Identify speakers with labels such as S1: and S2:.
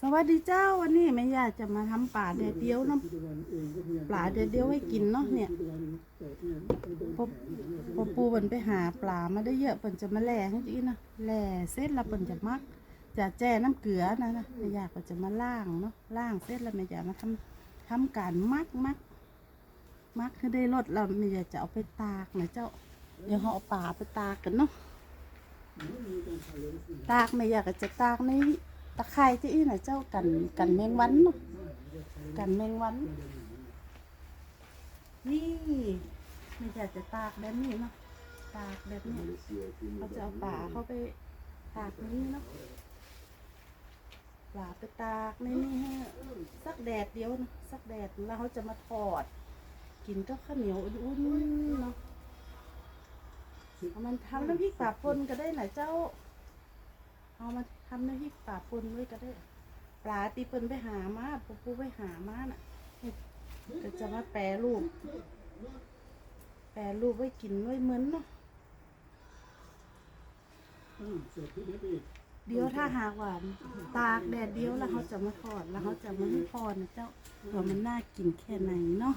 S1: สวัสดีเจ้าวันนี้แม่ยาจะมาทำป่าแดดเดียวเนาะปลาแดดเดียวให้กินเนาะเนี่ยพอพอปูเปิ่นไปหาปลามาได้เยอะเปิ่นจะมาแล่ให้จีนะแล่เสร็จแล้วเปิ่นจะมัก จะแจ้น้ำเกลือนะนะแม่ยาก็จะมาล่างเนาะล่างเสร็จแล้วแม่ยามาทำทำการมักมักมักให้ได้รสแล้วแม่ยาจะเอาไปตากนะเจ้าเดี๋ยวเราเอาปลาไปตากกันเนาะตากไม่อยาก็จะตากใน ตะไคร้ที่อีน่ะเจ้ากันกันแมงวันเนาะกันแมงวัน นี่ไม่อยากจะตากแบบนี้เนาะตากแบบนี้เขาจะเอาป่าเข้าไปตากนี้เนาะป่าไปตากในนี่ให้สักแดดเดียวนะสักแดดแล้วเขาจะมาทอด กินก็ข้าวเหนียวอุ่นๆเนาะมันทำน้ำพริกป่าปนก็ได้นะเจ้า เอามาทำน้ำพริกป่าปนไว้ก็ได้ ปลาตีปนไปหามาปูปูไปหามาน่ะก็จะมาแปรรูป แปรรูปไว้กินไว้เหมือนเนาะเดี๋ยวถ้าหากว่าตากแดดเดียวแล้วเขาจะมาทอดแล้วเขาจะมาให้พอนะเจ้าว่ามันน่ากินแค่ไหนเนาะ